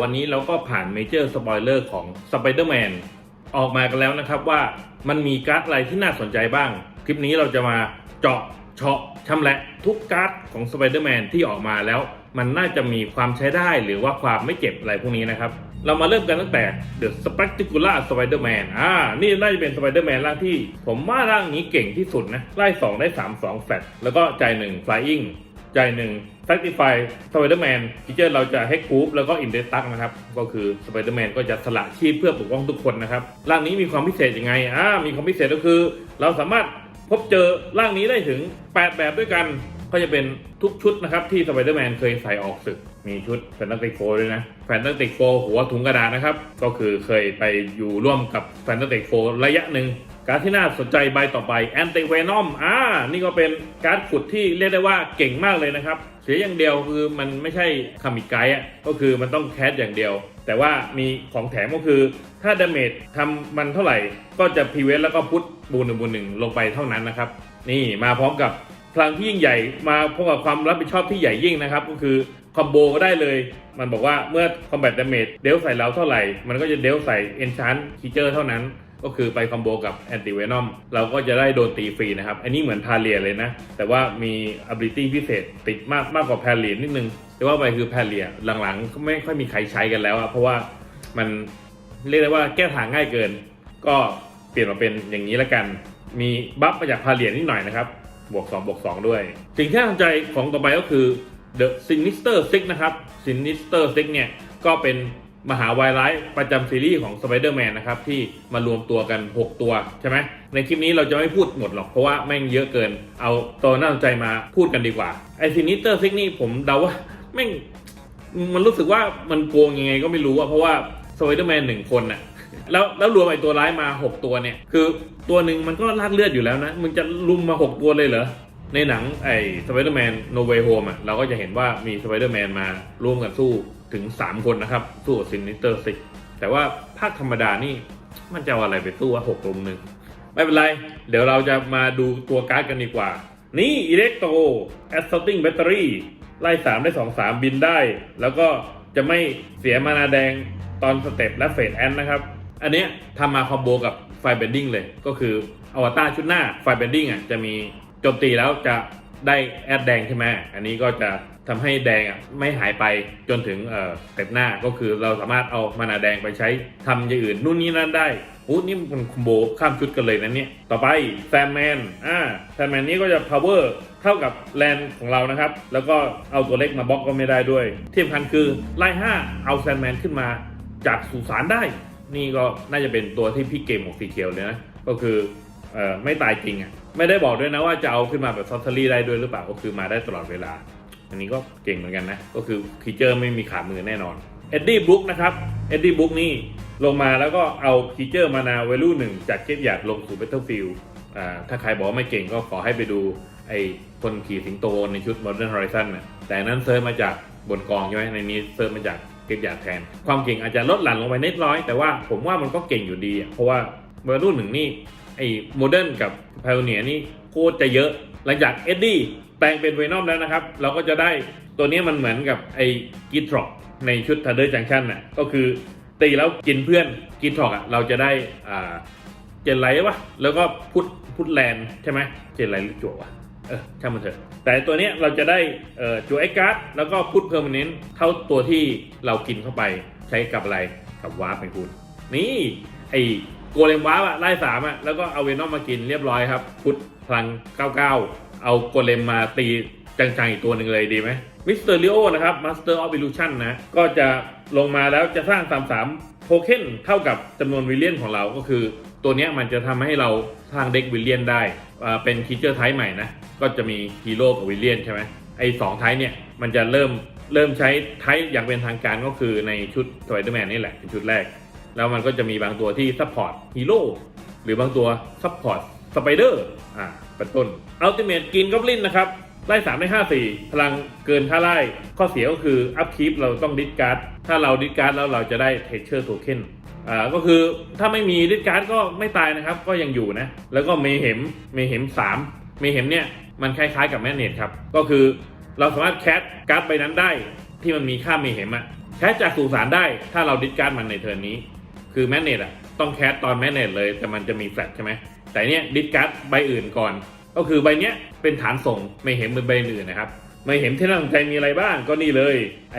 วันนี้เราก็ผ่านเมเจอร์สปอยเลอร์ของ Spider-Man ออกมากันแล้วนะครับว่ามันมีการ์ดอะไรที่น่าสนใจบ้าง คลิปนี้เราจะมาเจาะเฉาะชำแหละทุกการ์ดของ Spider-Man ที่ออกมาแล้ว มันน่าจะมีความใช้ได้หรือว่าความไม่เจ็บอะไรพวกนี้นะครับ เรามาเริ่มกันตั้งแต่ The Spectacular Spider-Man อ่า นี่น่าจะเป็น Spider-Man ร่างที่ ผมว่าร่างนี้เก่งที่สุดนะไล่2ได้ 3 2 แฟลตแล้วก็ใจ่าย1 Flying จ่าย1 Sanctify Spider-Man ฟีเจอร์เราจะให้กรุ๊ปแล้วก็ i n d e s t u c นะครับ ก็คือ Spider-Man ก็จะสละชีพเพื่อปกป้องทุกคนนะครับ ร่างนี้มีความพิเศษยังไงอ่ามีความพิเศษก็คือ เราสามารถพบเจอร่างนี้ได้ถึง 8 แบบด้วยกัน ก็จะเป็นทุกชุดนะครับที่สไปเดอร์แมนเคยใส่ออกศึก มีชุดแฟนตาติกโฟด้วยนะ แฟนตาติกโฟหัวถุงกระดาษนะครับ ก็คือเคยไปอยู่ร่วมกับแฟนตาติกโฟระยะหนึ่งการที่น่าสนใจใบต่อไปแอนติเวนอมอ่า นี่ก็เป็นการขุดที่เรียกได้ว่าเก่งมากเลยนะครับ เสียอย่างเดียวคือมันไม่ใช่คามิไกด์อะก็คือมันต้องแคสอย่างเดียว แต่ว่ามีของแถมก็คือ ถ้าดาเมจทำมันเท่าไหร่ ก็จะพีเวสแล้วก็พุทบูนหนึ่งบูนหนึ่งลงไปเท่านั้นนะครับ นี่มาพร้อมกับ พลังที่ยิ่งใหญ่มาพร้อมกับความรับผิดชอบที่ใหญ่ยิ่งนะครับ ก็คือคอมโบก็ได้เลย มันบอกว่าเมื่อ Combat Damage เดลใส่เราเท่าไหร่ มันก็จะเดลใส่ Enchant Creature เท่านั้น ก็คือไปคอมโบกับ Anti Venom เราก็จะได้โดนตีฟรีนะครับ อันนี้เหมือนพาเลียเลยนะ แต่ว่ามี ability พิเศษติดมากมากกว่าแพเลียนิดนึง แต่ว่าไปคือแพเลียหลังๆก็ไม่ค่อยมีใครใช้กันแล้วอะเพราะว่ามันเรียกได้ว่าแก้ทางง่ายเกิน ก็เปลี่ยนมาเป็นอย่างนี้แล้วกัน มีบัฟมาจากพาเลียนิดหน่อยนะครับ บวก2บวก2ด้วย สิ่งที่น่าสนใจของต่อไปก็คือ The Sinister Six นะครับ Sinister Six เนี่ย ก็เป็นมหาวายร้ายประจำซีรีส์ของ Spider-Man นะครับ ที่มารวมตัวกัน 6 ตัว ใช่ไหม ในคลิปนี้เราจะไม่พูดหมดหรอก เพราะว่าแม่งเยอะเกิน เอาตัวน่าสนใจมาพูดกันดีกว่า ไอ้ Sinister Six นี่ผมเดาว่า แม่ง มันรู้สึกว่ามันโกงยังไงก็ไม่รู้อะเพราะว่า Spider-Man หนึ่งคนน่ะ แล้วแล้วรวมไอ้ตัวร้ายมา 6 ตัวเนี่ย คือตัวหนึ่งมันก็ลาดเลือดอยู่แล้วนะ มึงจะลุมมา 6 ตัวเลยเหรอ ในหนังไอ้สไปเดอร์แมนโนเวโฮมอะเราก็จะเห็นว่ามีสไปเดอร์แมนมาร่วมกันสู้ถึง 3 คนนะครับ สู้กับซินนิเตอร์ซิกแต่ว่าภาคธรรมดานี่มันจะเอาอะไรไปสู้ว่าหกลุมหนึ่งไม่เป็นไร เดี๋ยวเราจะมาดูตัวการ์ดกันดีกว่า นี่อิเล็กโตแอสซัลติงแบตเตอรี่ไล่3ได้2 3 บินได้ แล้วก็จะไม่เสียมานาแดงตอนสเต็ปและเฟดแอนนะครับ อันเนี้ยทำมาคอมโบกับไฟเบนดิ้งเลย ก็คืออวตารชุดหน้าไฟเบนดิ้งอะจะมีโจมตีแล้วจะได้แอดแดงใช่ไหมอันนี้ก็จะทำให้แดงอะไม่หายไปจนถึงเอ่อเต็ปหน้าก็คือเราสามารถเอามานาแดงไปใช้ทำอย่างอื่นนู่นนี่นั่นได้อู้นี่มันคอมโบข้ามชุดกันเลยนะเนี่ย ต่อไปแซมแมนอ่าแซมแมนนี้ก็จะ power เท่ากับแลนของเรานะครับ แล้วก็เอาตัวเล็กมาบล็อกก็ไม่ได้ด้วย ที่สำคัญคือไล่5เอาแซมแมนขึ้นมาจากสุสานได้ นี่ก็น่าจะเป็นตัวที่พี่เกมของสีเขียวเลยนะ ก็คือเอ่อไม่ตายจริงอะ ไม่ได้บอกด้วยนะว่าจะเอาขึ้นมาแบบซอสเทอรี่ได้ด้วยหรือเปล่า ก็คือมาได้ตลอดเวลา อันนี้ก็เก่งเหมือนกันนะ ก็คือคีเจอร์ไม่มีขาดมือแน่นอน เอ็ดดี้บุ๊กนะครับ เอ็ดดี้บุ๊กนี่ลงมาแล้วก็เอาคีเจอร์มานาเวลูหนึ่งจากเก็บหยาดลงสู่ Battlefield อ่าถ้าใครบอกไม่เก่งก็ขอให้ไปดูไอ้คนขี่สิงโตในชุด Modern Horizon นะแต่นั้นเซิร์ชมาจากบนกองใช่ไหมในนี้เซิร์ชมาจาก ก็บหยาดแทน ความเก่งอาจจะลดหลั่นลงไปนิดน้อย แต่ว่าผมว่ามันก็เก่งอยู่ดี เพราะว่าเบอร์รุ่นหนึ่งนี่ไอ้โมเดิร์นกับพ i o เนียนี่โคตรจะเยอะ หลังจากเอ็ดดี้แปลงเป็นเวนอมแล้วนะครับ เราก็จะได้ตัวนี้มันเหมือนกับไอ้กิทรอกในชุดทันเดอร์จังชันน่ะก็คือตีแล้วกินเพื่อนกิทรอกอะเราจะได้อ่าเจนไลท์วะแล้วก็พุทธพุทธแลนใช่ไหมเจนไลท์หรือจั่ววะ เออช่างมันเถอะแต่ตัวเนี้ยเราจะได้เอ่อจั่วไอ้การ์ดแล้วก็พุทธเพอร์มานนต์เท่าตัวที่เรากินเข้าไปใช้กับอะไรกับวาร์ปไปคุณ นี่ไอ้โกเลมวาร์ปอะไล่สามอะแล้วก็เอาเวนอมมากินเรียบร้อยครับ พุทธพลัง 99 เอาโกเลมมาตีจังๆอีกตัวหนึ่งเลยดีไหมมิสเตอร์ลิโอนะครับมาสเตอร์ออฟอิลูชันนะก็จะลงมาแล้วจะสร้าง 33 โทเค็นเท่ากับจำนวนวิลเลียนของเราก็คือ ตัวนี้มันจะทำให้เราสร้างเด็กวิลเลียนได้ เป็นคีเจอร์ไทป์ใหม่นะ ก็จะมีฮีโร่กับวิลเลียนใช่ไหมไอ้สองไทป์เนี่ย มันจะเริ่มเริ่มใช้ไทป์อย่างเป็นทางการก็คือในชุดสไปเดอร์แมนนี่แหละเป็นชุดแรก แล้วมันก็จะมีบางตัวที่ซัพพอร์ตฮีโร่หรือบางตัวซัพพอร์ตสไปเดอร์อ่าเป็นต้นอัลติเม e กินก็บลินนะครับไล่3ได้5 4พลังเกินค่าไล่ ข้อเสียก็คืออัพคีปเราต้องดิสการ์ด ถ้าเราดิสการ์ดแล้วเราจะได้เทเชอร์โทเค็น อ่าก็คือถ้าไม่มีดิสการ์ดก็ไม่ตายนะครับ ก็ยังอยู่นะ แล้วก็เมเห็มเมเห็ม3เมเห็มเนี่ยมันคล้ายๆกับแมเนตครับ ก็คือเราสามารถแคสการ์ดใบนั้นได้ที่มันมีค่าเมเห็มอะแคสจากสู่สารได้ถ้าเราดิสการ์ดมันในเทิร์นนี้ คือแมเนตอะต้องแคสตอนแมเนตเลยแต่มันจะมีแฟลชใช่ไหมแต่เนี้ยดิสการ์ดใบอื่นก่อน ก็คือใบเนี้ยเป็นฐานส่งไม่เห็นเหมือนใบอื่นนะครับไม่เห็นที่น่าสนใจมีอะไรบ้างก็นี่เลยไอ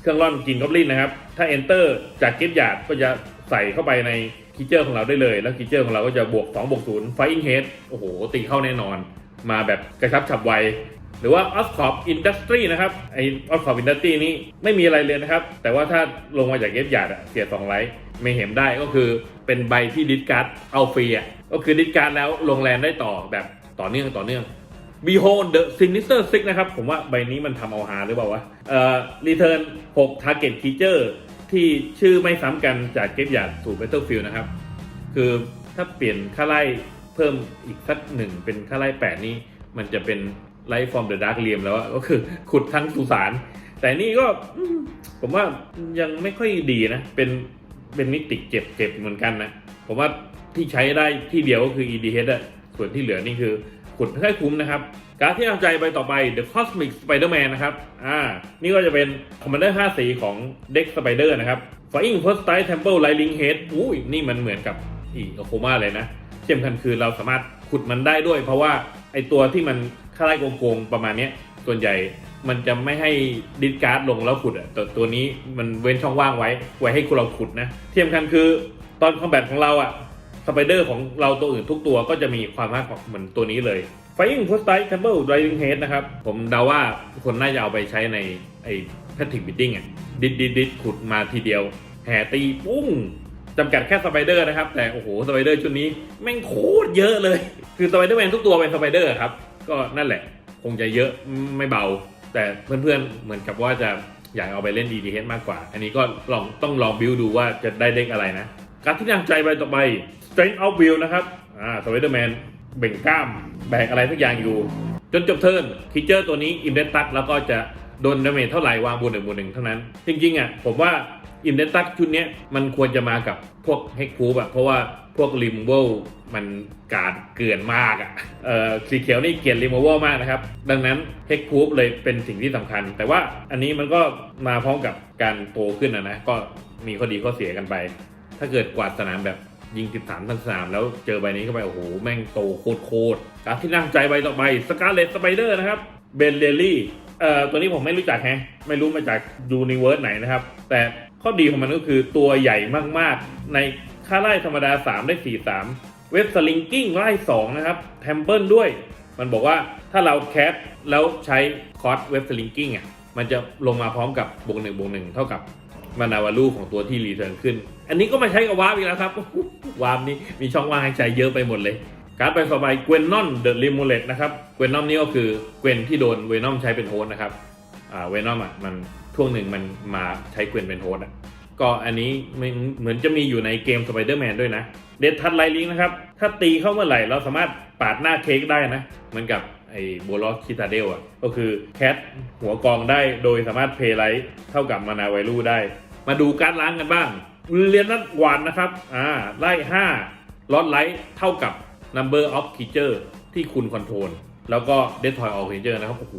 เครื่องร่อนกินกอบลินนะครับ ถ้า enter จากเก็บหยาดก็จะ ใส่เข้าไปในคีเจอร์ของเราได้เลย แล้วคีเจอร์ของเราก็จะบวก2บวก0 Fighting Head โอ้โห ตีเข้าแน่นอน มาแบบกระชับฉับไว หรือว่า o s c o p Industry นะครับ ไอ o s c o p Industry นี้ไม่มีอะไรเลยนะครับ แต่ว่าถ้าลงมาจากเก็บหยาดเสีย2ไลท์ไม่เห็นได้ก็คือเป็นใบที่ดิสการ์ดเอาฟรีอะก็คือดิสการ์ดแล้วลงแรงได้ต่อแบบต่อเนื่องต่อเนื่อง Behold the Sinister Six นะครับ ผมว่าใบนี้มันทำเอาฮาหรือเปล่าวะเอ่อ Return 6 Target Creature ที่ชื่อไม่ซ้ำกันจากเก็บหยาดสู่ Battlefield นะครับ คือถ้าเปลี่ยนค่าไล่เพิ่มอีกสักหนึ่งเป็นค่าไล่8นี่มันจะเป็นไล่ from the dark realm แล้วก็คือขุดทั้งสุสาน แต่นี่ก็ผมว่ายังไม่ค่อยดีนะ เป็นเป็นมิติเจ็บเจ็บเหมือนกันนะ ผมว่าที่ใช้ได้ที่เดียวก็คือ EDH อะส่วนที่เหลือนี่คือขุดไม่ค่อยคุ้มนะครับ การที่น่าใจใบต่อไป The Cosmic Spider-Man นะครับ อ่า นี่ก็จะเป็น Commander 5สีของเด็ก Spider นะครับ Flying First Strike Temple Lightning Head อุ้ยนี่มันเหมือนกับอีโอโคมาเลยนะที่สำคัญคือเราสามารถขุดมันได้ด้วย เพราะว่าไอตัวที่มันค่าไล่โกงๆประมาณนี้ส่วนใหญ่มันจะไม่ให้ดิสการ์ดลงแล้วขุดอะแต่ตัวนี้มันเว้นช่องว่างไว้ ไว้ให้คุณเราขุดนะที่สำคัญคือตอนคอมแบทของเราอะสไปเดอร์ของเราตัวอื่นทุกตัวก็จะมีความมากเหมือนตัวนี้เลย Flying Post Strike Temple Driving Head นะครับ ผมเดาว่าคนน่าจะเอาไปใช้ในไอ้ Patrick Bidding อะดิดดิดดิดขุดมาทีเดียว แห่ตีปุ้งจำกัดแค่สไปเดอร์นะครับ แต่โอ้โหสไปเดอร์ชุดนี้แม่งโคตรเยอะเลย คือสไปเดอร์แมนทุกตัวเป็นสไปเดอร์ครับ ก็นั่นแหละ คงจะเยอะไม่เบา แต่เพื่อนๆเหมือนกับว่าจะอยากเอาไปเล่น DDH มากกว่า อันนี้ก็ลองต้องลองบิวดูว่าจะได้เลขอะไรนะ การที่น่าใจใบต่อไป Strength of Will นะครับอ่าสไปเดอร์แมน เบ่งกล้ามแบกอะไรสักอย่างอยู่ จนจบเทิร์นคิเจอร์ตัวนี้อิมเดตักแล้วก็จะโดนดาเมจเท่าไหร่วางบนหนึ่งบนหนึ่งเท่านั้น จริงๆอะผมว่าอิมเดตักชุดนี้มันควรจะมากับพวกเฮกคูบอะเพราะว่าพวกริมเวลมันการเกลื่อนมากอะเอ่อสีเขียวนี่เกลียดริมเวลมากนะครับ ดังนั้นเฮกคูบเลยเป็นสิ่งที่สำคัญ แต่ว่าอันนี้มันก็มาพร้อมกับการโตขึ้นนะนะก็มีข้อดีข้อเสียกันไป ถ้าเกิดกวาดสนามแบบ ยิง 13ทั้งสามแล้วเจอใบนี้เข้าไป โอ้โห แม่งโตโคตรโคตรการที่น่าสนใจใบต่อไปสกาเลตสไปเดอร์นะครับเบนเดลลี่เอ่อตัวนี้ผมไม่รู้จักแฮะไม่รู้มาจากยูนิเวิร์สไหนนะครับ แต่ข้อดีของมันก็คือตัวใหญ่มากๆ ในค่าไล่ธรรมดา 3 ได้ 4 3 เว็บสลิงกิ้งไล่ 2 นะครับแทมเปิลด้วย มันบอกว่าถ้าเราแคสแล้วใช้คอร์สเว็บสลิงกิ้งอะมันจะลงมาพร้อมกับบวกหนึ่งบวกหนึ่งเท่ากับ มานาวาลูของตัวที่รีเทิร์นขึ้น อันนี้ก็มาใช้กับวาร์ปอีกแล้วครับ วาร์ปนี้มีช่องว่างให้ใจเยอะไปหมดเลย การดไปต่อไปเกวนนอนเดอะลิมูเลตนะครับ เกวนนอมนี่ก็คือเกวนที่โดนเวนอมใช้เป็นโฮสต์นะครับ อ่า เวนอมอะมันช่วงหนึ่งมันมาใช้เกวนเป็นโฮสต์อะ ก็อันนี้เหมือนจะมีอยู่ในเกมสไปเดอร์แมนด้วยนะ เดดทัดไลลิงนะครับ ถ้าตีเข้าเมื่อไหร่เราสามารถปาดหน้าเค้กได้นะ เหมือนกับไอ้โบลอสคิตาเดลอะ ก็คือแคทหัวกองได้โดยสามารถเพย์ไลท์เท่ากับมานาไวลูได้ มาดูการล้างกันบ้างเรียนนัดหวานนะครับอ่าไล่5ลอตไลท์เท่ากับ number of creature ที่คุณคอนโทรลแล้วก็ destroy all creature นะครับโอ้โห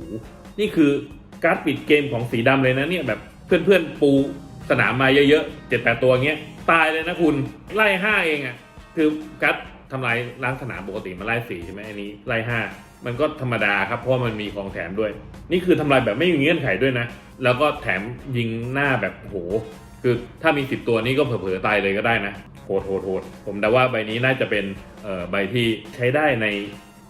นี่คือการ์ดปิดเกมของสีดำเลยนะเนี่ยแบบเพื่อนๆปูสนามมาเยอะๆเจ็ดแปดตัวเงี้ยตายเลยนะคุณไล่ห้าเองอะ่ะคือการ์ดทำลายล้างสนามปกติมาไล่สี่ใช่ไหมอันนี้ไล่ห้า มันก็ธรรมดาครับเพราะมันมีของแถมด้วย นี่คือทำลายแบบไม่มีเงื่อนไขด้วยนะ แล้วก็แถมยิงหน้าแบบโห คือถ้ามี 10 ตัวนี้ก็เผลอๆตายเลยก็ได้นะโหดโหดโหดผมเดาว่าใบนี้น่าจะเป็นใบที่ใช้ได้ใน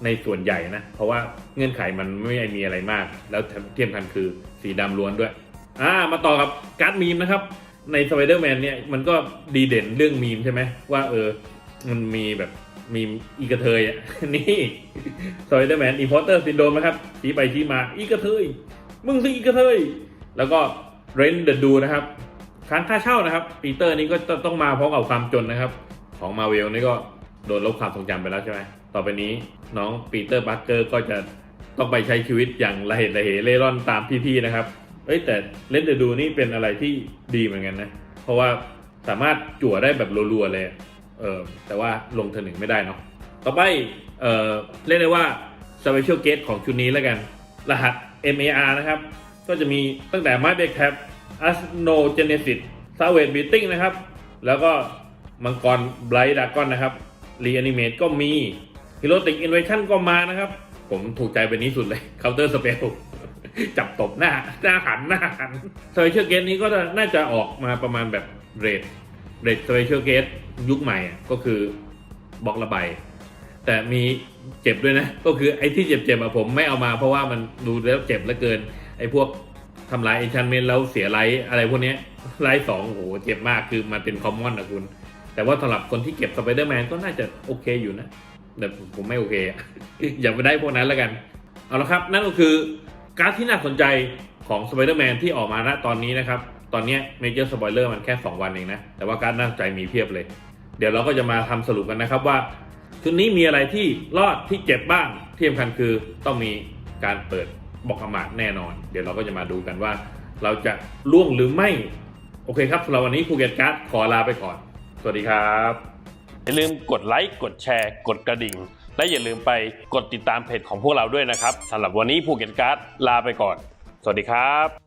ในส่วนใหญ่นะ เพราะว่าเงื่อนไขมันไม่มีอะไรมาก แล้วเทียมกันคือสีดำล้วนด้วยอ่ามาต่อกับการ์ดมีมนะครับในสไปเดอร์แมนเนี่ยมันก็ดีเด่นเรื่องมีมใช่ไหมว่าเออ มันมีแบบมีอีกระเทยอะ นี่สไปเดอร์แมนอีพอร์เตอร์ซินโดมนะครับชี้ไปชี้มาอีกระเทย มึงสิอีกระเทย แล้วก็เรนเดดูนะครับค้างค่าเช่านะครับ ปีเตอร์นี่ก็ต้องมาพร้อมกับความจนนะครับ ของมาเวลนี่ก็โดนลบความทรงจำไปแล้วใช่ไหมต่อไปนี้น้องปีเตอร์บัคเกอร์ก็จะต้องไปใช้ชีวิตอย่างระเหตุระเหเร่ร่อนตามพี่ๆนะครับ เอ้ยแต่เล่นเดดูนี่เป็นอะไรที่ดีเหมือนกันนะ เพราะว่าสามารถจั่วได้แบบรัวๆเลย เออแต่ว่าลงเทอร์หนึ่งไม่ได้เนาะต่อไปเออเรียกได้ว่า Special Gate ของชุดนี้แล้วกัน รหัส MAR นะครับ ก็จะมีตั้งแต่ไม้เบรกแท็บอัสโนเจเนซิสซาเวดบีติ้งนะครับ แล้วก็มังกรไบรท์ดากอนนะครับรีแอนิเมตก็มีฮิโรติกอินเวชั่นก็มานะครับ ผมถูกใจเป็นนี้สุดเลยเคาน์เตอร์สเปลจับตบหน้า หน้าหัน หน้าหันสเปเชียลเกตนี้ก็น่าจะออกมาประมาณแบบเรด เรดสเปเชียลเกตยุคใหม่ก็คือบล็อกระบายแต่มีเจ็บด้วยนะ ก็คือไอ้ที่เจ็บๆอะผมไม่เอามาเพราะว่ามันดูแล้วเจ็บเหลือเกิน ไอ้พวกทำลายเอนชันเมนแล้วเสียไลท์อะไรพวกนี้ไลท์สองโอ้โหเจ็บมากคือมันเป็นคอมมอนนะคุณ แต่ว่าสำหรับคนที่เก็บสไปเดอร์แมนก็น่าจะโอเคอยู่นะ แต่ผมไม่โอเค อย่าไปได้พวกนั้นแล้วกัน เอาละครับ นั่นก็คือการ์ดที่น่าสนใจของสไปเดอร์แมนที่ออกมาณตอนนี้นะครับ ตอนนี้เมเจอร์สปอยเลอร์มันแค่ 2 วันเองนะ แต่ว่าการดน่าสนใจมีเพียบเลย เดี๋ยวเราก็จะมาทำสรุปกันนะครับว่า ชุดนี้มีอะไรที่รอดที่เจ็บบ้างที่สำคัญคือต้องมีการเปิดบอกอมาดแน่นอน เดี๋ยวเราก็จะมาดูกันว่า เราจะล่วงหรือไม่ โอเคครับสำหรับวันนี้ภูเก็ตการ์ดขอลาไปก่อน สวัสดีครับ อย่าลืมกดไลค์กดแชร์ กดกระดิ่ง และอย่าลืมไปกดติดตามเพจของพวกเราด้วยนะครับสำหรับวันนี้ภูเก็ตการ์ดลาไปก่อน สวัสดีครับ